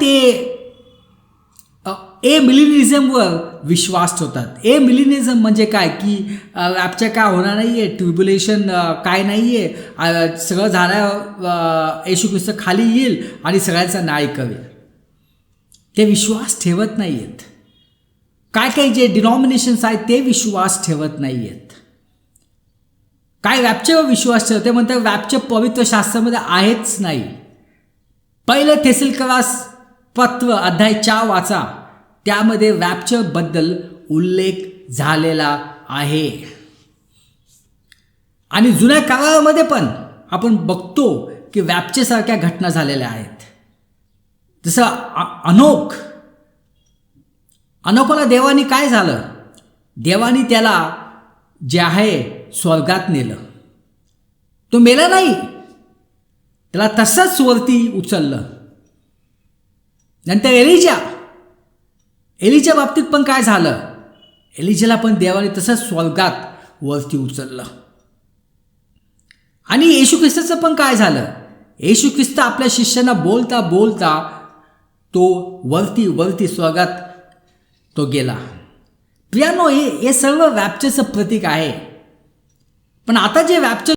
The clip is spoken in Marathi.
ते ए मिलिनिझमवर विश्वास ठेवतात. ए मिलिनिझम म्हणजे काय? की ॲपच्या काय होणार नाही आहे ट्रिब्युलेशन काय नाही आहे सगळं झालं येशू ख्रिस्त खाली येईल आणि सगळ्यांचा न्याय करेल. ते विश्वास ठेवत नाही आहेत काय काय जे डिनॉमिनेशन्स आहेत ते विश्वास ठेवत नाही आहेत काय रॅपच्यावर विश्वास ठेवते म्हणतात वॅपच्या पवित्र शास्त्रामध्ये आहेच नाही. पहिलं थेसिलकरास पत्र अध्याय चा वाचा. त्यामध्ये बद्दल उल्लेख झालेला आहे. आणि जुन्या काळामध्ये पण आपण बघतो की व्याप्चेसारख्या घटना झालेल्या आहेत. जसं अनोख. अनोखाला देवानी काय झालं? देवानी त्याला जे आहे स्वर्गात नेलं. तो मेला नाही. त्याला तसंच वरती उचललं. नंतर एलिजा. एलिच्या बाबतीत पण काय झालं? एलिजाला पण देवाने तसंच स्वर्गात वरती उचललं. आणि येशू ख्रिस्ताचं पण काय झालं? येशू ख्रिस्त आपल्या शिष्यांना बोलता बोलता तो वरती वरती स्वर्गात तो गेला. प्रियानो हे हे सर्व रॅप्चरचं प्रतीक आहे. पण आता जे रॅप्चर